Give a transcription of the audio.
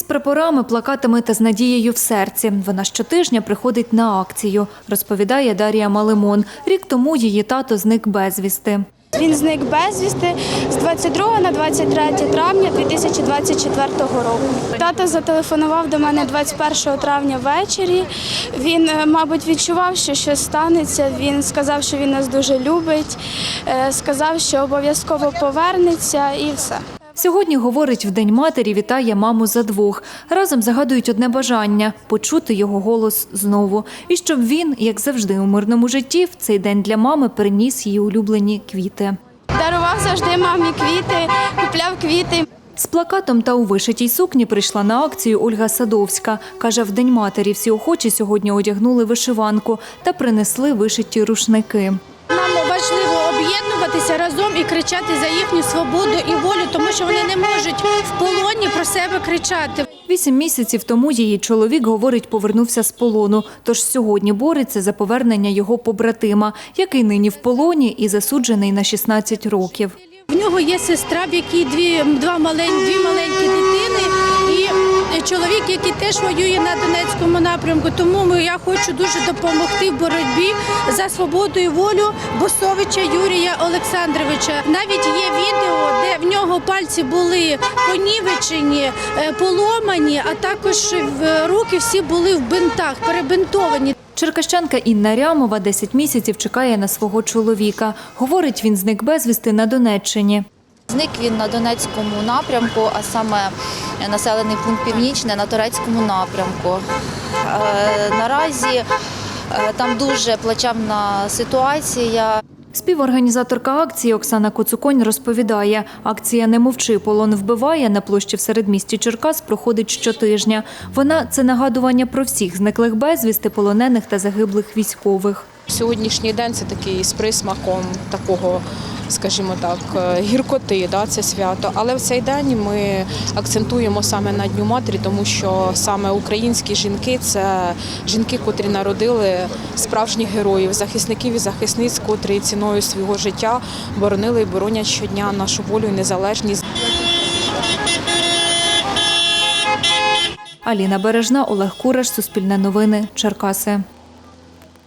Із прапорами, плакатами та з надією в серці. Вона щотижня приходить на акцію, розповідає Дар'я Малимон. Рік тому її тато зник безвісти. Він зник безвісти з 22 на 23 травня 2024 року. Тато зателефонував до мене 21 травня ввечері. Він, е, мабуть, відчував, що щось станеться. Він сказав, що він нас дуже любить, е, сказав, що обов'язково повернеться і все. Сьогодні, говорить, в День матері вітає маму за двох. Разом загадують одне бажання – почути його голос знову. І щоб він, як завжди у мирному житті, в цей день для мами приніс її улюблені квіти. Дарував завжди мамі квіти, купляв квіти. З плакатом та у вишитій сукні прийшла на акцію Ольга Садовська. Каже, в День матері всі охочі сьогодні одягнули вишиванку та принесли вишиті рушники. Нам важливо об'єднуватися разом і кричати за їхню свободу і волю, що вони не можуть в полоні про себе кричати. Вісім місяців тому її чоловік, говорить, повернувся з полону. Тож сьогодні бореться за повернення його побратима, який нині в полоні і засуджений на 16 років. В нього є сестра, в якій дві, два малень, дві маленькі дитини, і чоловік, який теж воює на Донецькому напрямку. Тому ми- я хочу дуже допомогти в боротьбі за свободу і волю Босовича Юрія Олександровича. Навіть є відео, пальці були понівечені, е, поломані, а також руки всі були в бинтах, перебинтовані. Черкащанка Інна Рямова 10 місяців чекає на свого чоловіка. Говорить, він зник безвісти на Донеччині. Зник він на Донецькому напрямку, а саме населений пункт Північне на турецькому напрямку. Е, Наразі е, там дуже плачевна ситуація. Співорганізаторка акції Оксана Коцуконь розповідає, акція «Не мовчи, полон вбиває» на площі в середмісті Черкас проходить щотижня. Вона – це нагадування про всіх зниклих безвісти, полонених та загиблих військових. Сьогоднішній день це такий з присмаком такого, скажімо так, е, гіркоти, да, це свято. Але в цей день ми акцентуємо саме на Дню матері, тому що саме українські жінки це жінки, котрі народили справжніх героїв, захисників і захисниць, котрі ціною свого життя боронили і боронять щодня нашу волю і незалежність. Аліна Бережна, Олег Кураш, Суспільне новини, Черкаси.